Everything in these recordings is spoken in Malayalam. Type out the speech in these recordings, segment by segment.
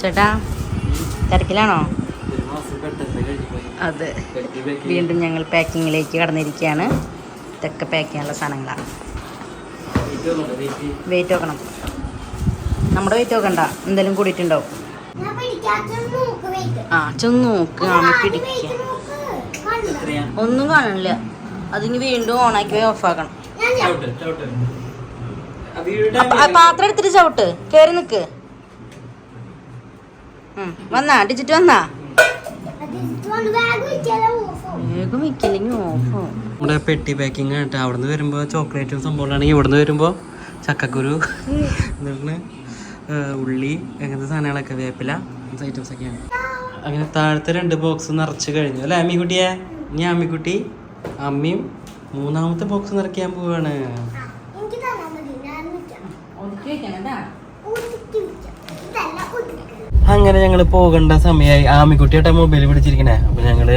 ചേട്ടാ തിരക്കിലാണോ? അതെ. വീണ്ടും ഞങ്ങൾ പാക്കിങ്ങിലേക്ക് കടന്നിരിക്കുകയാണ്. ഇതൊക്കെ പാക്ക് ചെയ്യാനുള്ള സാധനങ്ങളാണ് വെയിറ്റ് നോക്കണം, നമ്മുടെ വെയിറ്റ് നോക്കണ്ട എന്തെങ്കിലും കൂടിയിട്ടുണ്ടാവും ആ ചെന്ന് നോക്ക് ആമി പിടിക്കുക? ഒന്നും കാണില്ല അതിന് വീണ്ടും ഓണാക്കി പോയി ഓഫാക്കണം പാത്രം എടുത്തിട്ട് ചവിട്ട്. കയറി നിക്ക്. ഉം, വന്നാ? ഡിജിറ്റ് വന്നാ? നമ്മുടെ പെട്ടി പാക്കിംഗ് ആയിട്ട് അവിടുന്ന് വരുമ്പോ ചോക്ലേറ്റും സംഭവങ്ങളാണെങ്കിൽ ഇവിടുന്ന് വരുമ്പോ ചക്കക്കുരു എന്നിട്ട് ഉള്ളി അങ്ങനത്തെ സാധനങ്ങളൊക്കെ വേപ്പില ഐറ്റംസ് ഒക്കെയാണ് അങ്ങനെ താഴത്തെ രണ്ട് ബോക്സ് നിറച്ച് കഴിഞ്ഞു. അല്ലേ അമ്മിക്കുട്ടിയെ? ഇനി അമ്മിക്കുട്ടി അമ്മയും മൂന്നാമത്തെ ബോക്സ് നിറയ്ക്കാൻ പോവാണ്. അങ്ങനെ ഞങ്ങൾ പോകേണ്ട സമയമായി ആമിക്കുട്ടിയായിട്ട് മൊബൈൽ പിടിച്ചിരിക്കണേ. അപ്പൊ ഞങ്ങൾ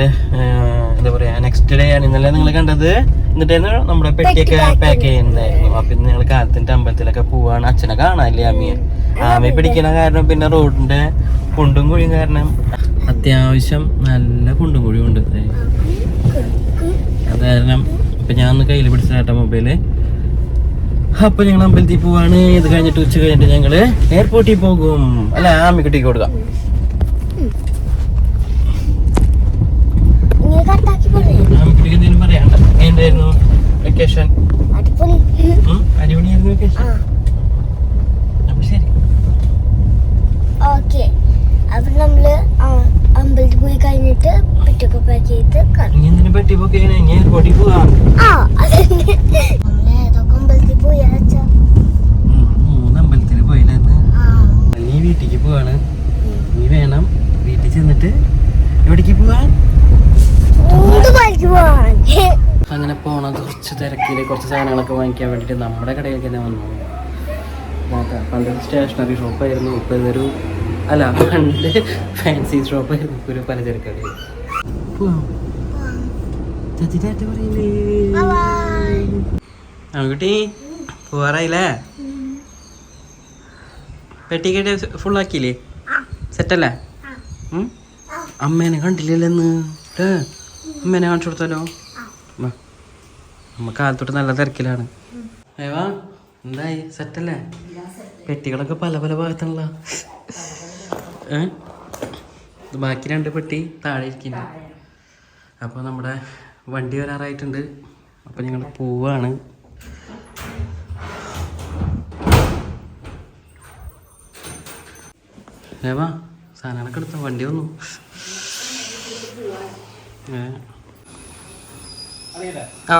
എന്താ പറയാ നെക്സ്റ്റ് ഡേ ആണ് ഇന്നലെ നിങ്ങൾ കണ്ടത്. എന്നിട്ടായിരുന്നു നമ്മുടെ പെട്ടിയൊക്കെ പാക്ക് ചെയ്യുന്നതായിരുന്നു. അപ്പൊ ഇന്ന് ഞങ്ങൾ കാലത്തിന്റെ അമ്പലത്തിലൊക്കെ പോവാണ്. അച്ഛനെ കാണാനില്ലേ ആമിയെ ആമി പിടിക്കണ കാരണം പിന്നെ റോഡിന്റെ കുണ്ടും കുഴിയും കാരണം അത്യാവശ്യം നല്ല കുണ്ടും കുഴിയും ഉണ്ട്. അത് കാരണം ഇപ്പൊ ഞാൻ ഒന്ന് കയ്യിൽ പിടിച്ചാട്ട മൊബൈൽ അപ്പൊ ഞങ്ങൾ അമ്പലത്തിൽ പോവാണ്. ഇത് കഴിഞ്ഞിട്ട് ഉച്ച കഴിഞ്ഞിട്ട് ഞങ്ങൾ എയർപോർട്ടിൽ പോകും. അല്ല ആമിക്കുട്ടിക്ക് കൊടുക്കാം. ആമിക്കുട്ടിക്ക് എന്തെങ്കിലും പറയാണ്ട എന്തായിരുന്നു വെക്കേഷൻ അടിപൊളി. അടിപൊളിയായിരുന്നു വെക്കേഷൻ അപ്പൊ ശരി. ഓക്കെ. അപ്പൊ നമ്മൾ ആ, അമ്പലത്തിൽ പോയി കഴിഞ്ഞിട്ട് പാക്ക് ചെയ്ത് പറ്റി പോക്കെ ഇനി എയർപോർട്ടിൽ പോവാം. ആ അതന്നെ നമ്മൾ ഏതൊക്കെ അമ്പലത്തിൽ പോയി അച്ഛാ ഉം, മൂന്ന് പോയില്ലെന്ന് നീ വീട്ടിക്ക് പോവാണ്. നീ വേണം വീട്ടിൽ ചെന്നിട്ട് എവിടേക്ക് പോവാൻ? അങ്ങനെ പോണ. കുറച്ച് തിരക്കിൽ കുറച്ച് സാധനങ്ങളൊക്കെ വാങ്ങിക്കാൻ വേണ്ടിട്ട് നമ്മുടെ കടയിലേക്ക് തന്നെ വന്നു. നോക്കാം പണ്ട് സ്റ്റേഷനറി ഷോപ്പായിരുന്നു. ഇപ്പൊ ഇതൊരു അല്ല പണ്ട് ഫാൻസി ഷോപ്പായിരുന്നു. ഇപ്പൊ ഒരു പലചരക്ക് കടയിൽ കുട്ടി. പോവാറായില്ലേ പെട്ടിക്കെട്ട് ഫുള്ളാക്കിയില്ലേ സെറ്റല്ലേ? അമ്മേനെ കണ്ടില്ലല്ലെന്ന്? അമ്മേനെ കാണിച്ചു കൊടുത്താലോ? നമ്മക്ക് നമ്മ കാലത്തോട്ട് നല്ല തിരക്കിലാണ്. ഏവാ എന്തായി? സെറ്റല്ലേ? പെട്ടികളൊക്കെ പല പല ഭാഗത്താണല്ലോ ഏ? ബാക്കി രണ്ട് പെട്ടി താഴെ ഇരിക്കുന്നുണ്ട് അപ്പോൾ നമ്മുടെ വണ്ടി വരാറായിട്ടുണ്ട്. അപ്പോൾ ഞങ്ങൾ പോവാണ്. ഏവാ സാധനങ്ങളൊക്കെ എടുത്തോ വണ്ടി വന്നു. ആ.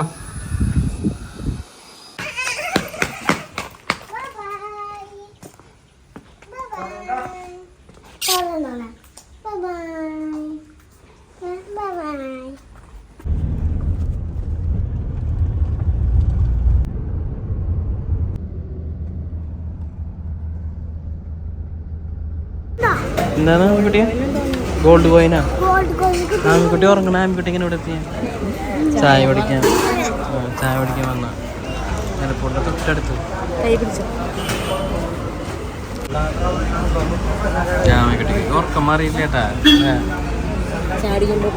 എന്താണ് ആൺകുട്ടിയെ? ഗോൾഡ് കോയിനാ ആൺകുട്ടി ഉറങ്ങണ ആൺകുട്ടി ഇങ്ങനെ ഇവിടെ എത്തിയാ? ചായ കുടിക്കാൻ. ആ, ചായ കുടിക്കാൻ വന്ന. എയർപോർട്ടിന്റെ തൊട്ടടുത്ത്. ഞാൻ ആൺകുട്ടിക്ക് ഉറക്കം മാറിയില്ല ചേട്ടാ ഏ. ചാടിക്കൊണ്ടോ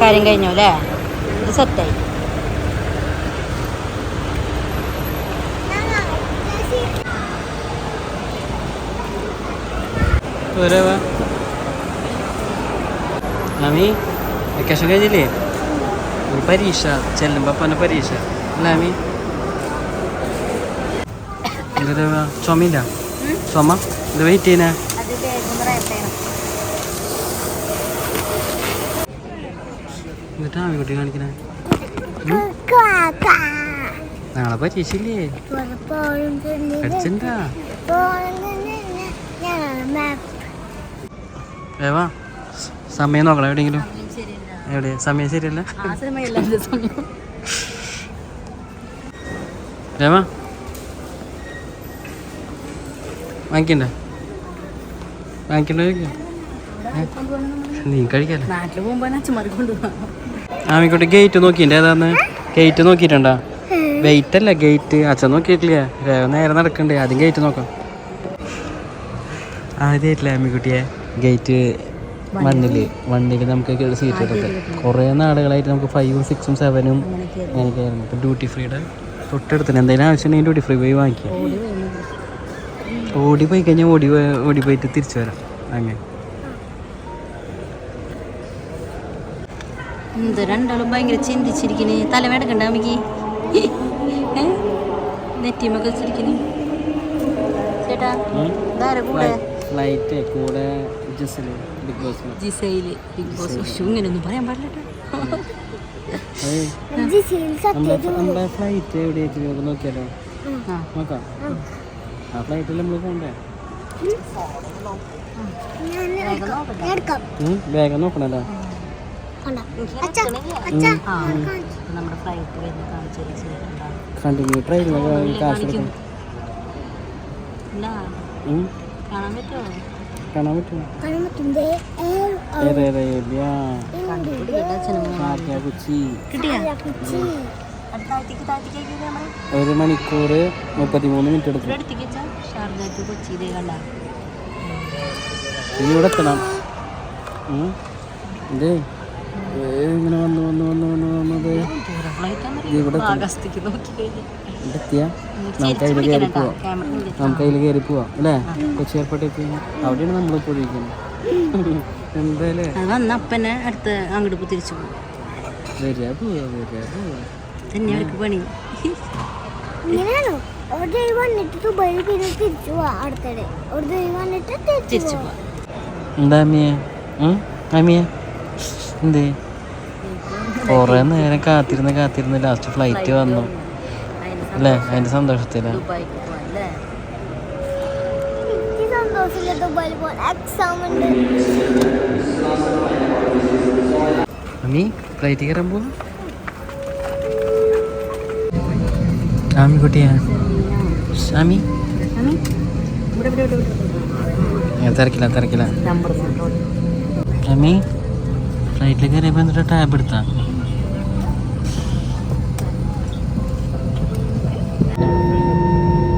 കാര്യം കഴിഞ്ഞു അല്ലേ? ഇത് സെറ്റായി ആമി വെക്കേഷൻ കഴിഞ്ഞില്ലേ? പരീക്ഷ ചെല്ലുമ്പോ പന പരീക്ഷ. അല്ല ആമി എന്താ ചുമയില്ല? ചുമ? ഇത് വെയിറ്റ് ചെയ്യുന്നേ അത് ബാഗും റേപ്പേണം എന്നിട്ട് ആമി കുട്ടി കാണിക്കണേ? നാളെ പരീക്ഷയില്ലേ ഏവാ സമയം നോക്കണം എവിടെയെങ്കിലും. എവിടെ? സമയം ശരിയല്ല? രേവാ വാങ്ങിക്കണ്ടേ? വാങ്ങിക്കണ്ടോ നീ കഴിക്കാല്ലേ? നാട്ടിൽ പോകുമ്പോ അച്ഛന്മാർക്ക് കൊണ്ടുപോകാം ആമിക്കോട്ടെ ഗേറ്റ് നോക്കിയിട്ട് ഏതാന്ന്? ഗേറ്റ് നോക്കിയിട്ടുണ്ടോ? വെയിറ്റ് അല്ല ഗേറ്റ് അച്ഛൻ നോക്കിയിട്ടില്ല? നേരെ നടക്കണ്ടേ. ആദ്യം ഗേറ്റ് നോക്കാം. ആദ്യമായിട്ടില്ല ആമിക്കുട്ടിയെ? ഗേറ്റ് വണ്ണിൽ വണ്ണിൽ നമുക്ക് സീറ്റ് എടുത്തത് കുറേ നാടുകളായിട്ട് നമുക്ക് ഫൈവും സിക്സും സെവനും എനിക്കായിരുന്നു ഇപ്പം ഡ്യൂട്ടി ഫ്രീയുടെ തൊട്ടടുത്തിന് എന്തെങ്കിലും ആവശ്യമുണ്ടെങ്കിൽ ഡ്യൂട്ടി ഫ്രീ പോയി വാങ്ങിക്കാം. ഓടി പോയി. കഴിഞ്ഞാൽ ഓടി ഓടി പോയിട്ട് തിരിച്ചു വരാം. അങ്ങനെ. എന്ത് രണ്ടാളും ഭയങ്കര ചിന്തിച്ചിരിക്കണ്. തലവേടക്കണ്ട അമ്മയ്ക്ക് നെറ്റിമൊക്കെ വെച്ചിരിക്കണ്. ചേട്ടാ ഇതാരെ കൂടെ? ഫ്ലൈറ്റ് കൂടെ ബിഗ് ബോസ് ജിസയിൽ ബിഗ് ബോസ്. ഉഷു ഇങ്ങനെയൊന്നും പറയാൻ പാടില്ല നമ്മുടെ ഫ്ലൈറ്റ് എവിടെയായിട്ട് നമുക്ക് നോക്കിയാലോ? ആ. നോക്കാം. ആ ഫ്ലൈറ്റിൽ നമ്മൾ പോകണ്ടേ വേഗം നോക്കണല്ലോ. നമ്മുടെ ഫ്ലൈറ്റ് വരുന്ന കാണിച്ചു തരാം കണ്ടിന്യൂ ട്രെയിനിൽ കാശ് കാണാൻ പറ്റുമോ പറ്റുമോ ഒരു മണിക്കൂർ മുപ്പത്തിമൂന്ന് മിനിറ്റ് എടുക്കും. ഇനി ഇവിടെ എത്തണം. ഉം. ഇതേ ഇങ്ങനെ വന്ന് വന്ന് വന്ന് വന്ന് വന്നത്? ഇവിടെ എത്തിയാ നമുക്ക് അതിൽ കയറി പോവാം നമുക്ക് അതിൽ കയറി പോവാം അല്ലേ കൊച്ചി എയർപോർട്ടിൽ അവിടെയാണ് നമ്മളിപ്പോൾ ഇരിക്കുന്നത് എന്തായാലേ? വന്ന അപ്പനെ അടുത്ത് അങ്ങോട്ട് പോ തിരിച്ചു പോകും. വരിക പോവാ വരിക പോവാ തന്നെ അവർക്ക് പണി. ഇങ്ങനെയാണോ? അവിടെ വന്നിട്ട് ദുബായിൽ പിന്നെ തിരിച്ചു പോവാ അടുത്തിടെ. അവിടെ വന്നിട്ട് തിരിച്ചു തിരിച്ചു പോവാ. എന്താ അമ്മിയെ? അമ്മിയെ? എന്തേ? കുറേ നേരം കാത്തിരുന്ന് കാത്തിരുന്ന് ലാസ്റ്റ് ഫ്ലൈറ്റ് വന്നു. അല്ലേ? അതിന്റെ സന്തോഷത്തില? അമ്മി ഫ്ലൈറ്റ് കയറാൻ പോവാ? ആമി കുട്ടിയാ? ആമി? അമ്മി, ഇവിടെ ഇവിടെ ഇവിടെ ഇവിടെ. ഞാൻ തിരക്കില്ല തിരക്കില്ല അമ്മി ഫ്ലൈറ്റിൽ കയറിയപ്പോൾ എന്നിട്ട് ടാബ് എടുത്താ?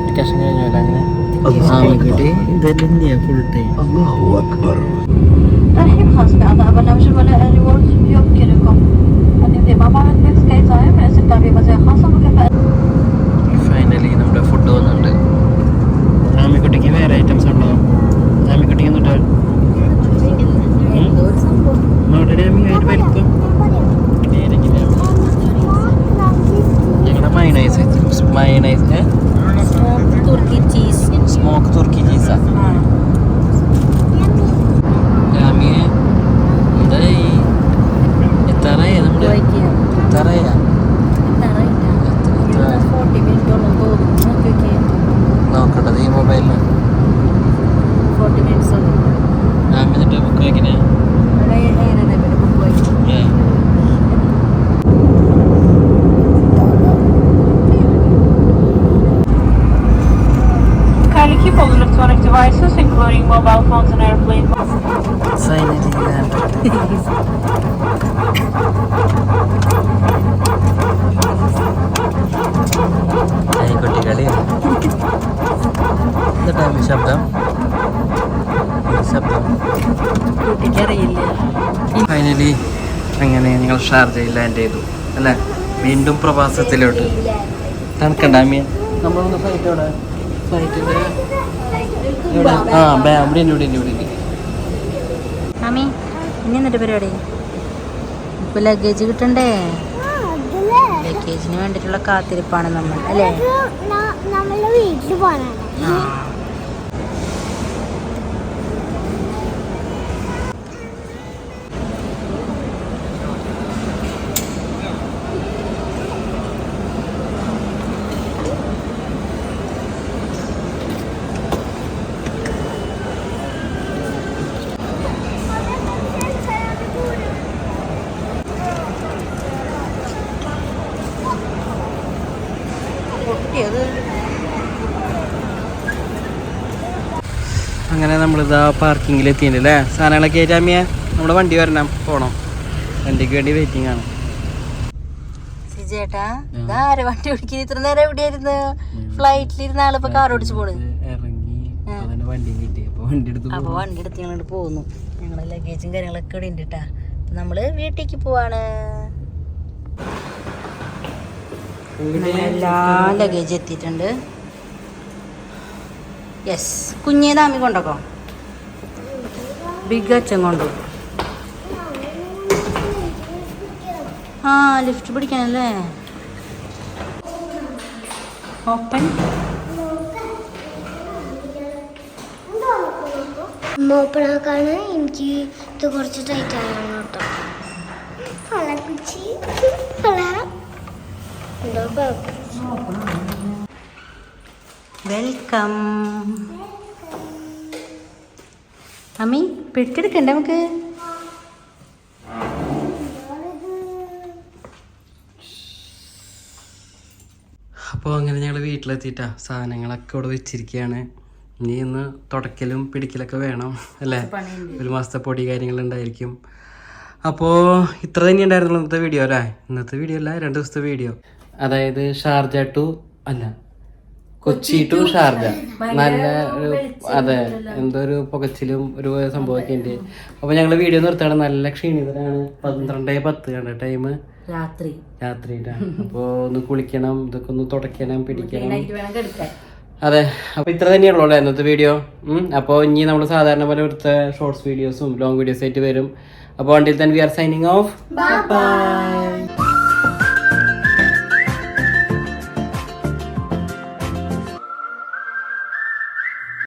ഡിസ്കഷൻ ചീസാ ആ ആമിയെ എന്തായി എത്താറായ നമ്മുടെ ദുബായിക്ക് എത്താറായ ഫോർട്ടി മിനിറ്റോളം തോന്നും നോക്കി നോക്കിയേ നോക്കട്ടത് ഈ മൊബൈലിൽ എന്നിട്ട് ബുക്ക് വയ്ക്കണേ ബുക്ക് വായിക്കും devices, including mobile phones and airplane finally കുട്ടികളി എന്നിട്ടാണ് ശബ്ദം എന്ത് ശബ്ദം കുട്ടിക്കറിയില്ല ഫൈനലി അങ്ങനെ ഞങ്ങൾ ഷാർജയിൽ ലാൻഡ് ചെയ്തു അല്ലേ? വീണ്ടും പ്രവാസത്തിലോട്ട്. തണുക്കണ്ടാമിയ നമ്മളൊന്ന് ഫ്ലൈറ്റ് ഫ്ലൈറ്റിന്റെ ആ ഉണ്ട് ഇവിടെ ഉണ്ട് ഇവിടെ ഉണ്ട്. മാമി ഇനി എന്നിട്ട് പരിപാടി? ഇപ്പൊ ലഗേജ് കിട്ടണ്ടേ? ലഗേജിന് വേണ്ടിട്ടുള്ള കാത്തിരിപ്പാണ് നമ്മൾ അല്ലേ? വീട്ടിൽ പോകാനാണ്. നമ്മളിതാ പാർക്കിങ്ങിൽ എത്തിയിട്ടുണ്ട് അല്ലേ സാധനങ്ങളൊക്കെ ആയിട്ടാമിയ നമ്മുടെ വണ്ടി വരണം പോണം. വണ്ടിക്ക് വേണ്ടി വെയിറ്റിംഗ് ആണ്. സിജേട്ടാ ഇതാരെ വണ്ടി ഓടിക്കുന്നത് ഇത്ര നേരം എവിടെയായിരുന്നു? ഫ്ലൈറ്റിലിരുന്ന ആളിപ്പോ കാർ ഓടിച്ചു പോണ്. വണ്ടി കിട്ടി. അപ്പൊ വണ്ടി എടുത്ത് ഞങ്ങളോട് പോകുന്നു ഞങ്ങളെ ലഗേജും കാര്യങ്ങളൊക്കെ ഇവിടെ ഉണ്ട് കേട്ടാ നമ്മൾ വീട്ടിലേക്ക് പോവാണ്. എല്ലാ ലഗേജ് എത്തിയിട്ടുണ്ട്. യെസ് കുഞ്ഞേ താമി കൊണ്ടോക്കോ? ബിഗ് അച്ഛൻ കൊണ്ടു ആ ലിഫ്റ്റ് പിടിക്കാനല്ലേ ഓപ്പൺ. മോപ്പണാക്കാണ് എനിക്ക് ഇത് കുറച്ച് ടൈറ്റ് ആയാണ് കേട്ടോ. വെൽക്കം അമ്മി പിടിച്ചെടുക്കണ്ട നമുക്ക്. അപ്പോൾ അങ്ങനെ ഞങ്ങൾ വീട്ടിലെത്തിയിട്ടാ സാധനങ്ങളൊക്കെ ഇവിടെ വെച്ചിരിക്കുകയാണ് ഇനി ഇന്ന് തുടക്കലും പിടിക്കലൊക്കെ വേണം അല്ലേ? ഒരു മാസത്തെ പൊടി കാര്യങ്ങളുണ്ടായിരിക്കും. അപ്പോൾ ഇത്ര തന്നെ ഉണ്ടായിരുന്നുള്ളൂ ഇന്നത്തെ വീഡിയോ അല്ലേ? ഇന്നത്തെ വീഡിയോ അല്ല രണ്ട് ദിവസത്തെ വീഡിയോ അതായത് ഷാർജ ടു അല്ല കൊച്ചി ടു ഷാർജ. നല്ല ഒരു അതെ എന്തോ ഒരു പുകച്ചിലും ഒരു സംഭവമൊക്കെ ഉണ്ട്. അപ്പൊ ഞങ്ങൾ വീഡിയോ നിർത്താണ് നല്ല ക്ഷീണിതരാണ്. പന്ത്രണ്ടേ പത്ത് കണ്ട ടൈം രാത്രി. രാത്രിയിലാണ് അപ്പോൾ ഒന്ന് കുളിക്കണം ഇതൊക്കെ ഒന്ന് തുടയ്ക്കണം പിടിക്കണം. അതെ അപ്പൊ ഇത്ര തന്നെയുള്ളൂ അല്ലേ ഇന്നത്തെ വീഡിയോ അപ്പോൾ ഇനി നമ്മൾ സാധാരണ പോലെ എടുത്ത ഷോർട്സ് വീഡിയോസും ലോങ് വീഡിയോസ് ആയിട്ട് വരും. അപ്പോൾ വണ്ടിയിൽ തന്നെ we are signing off bye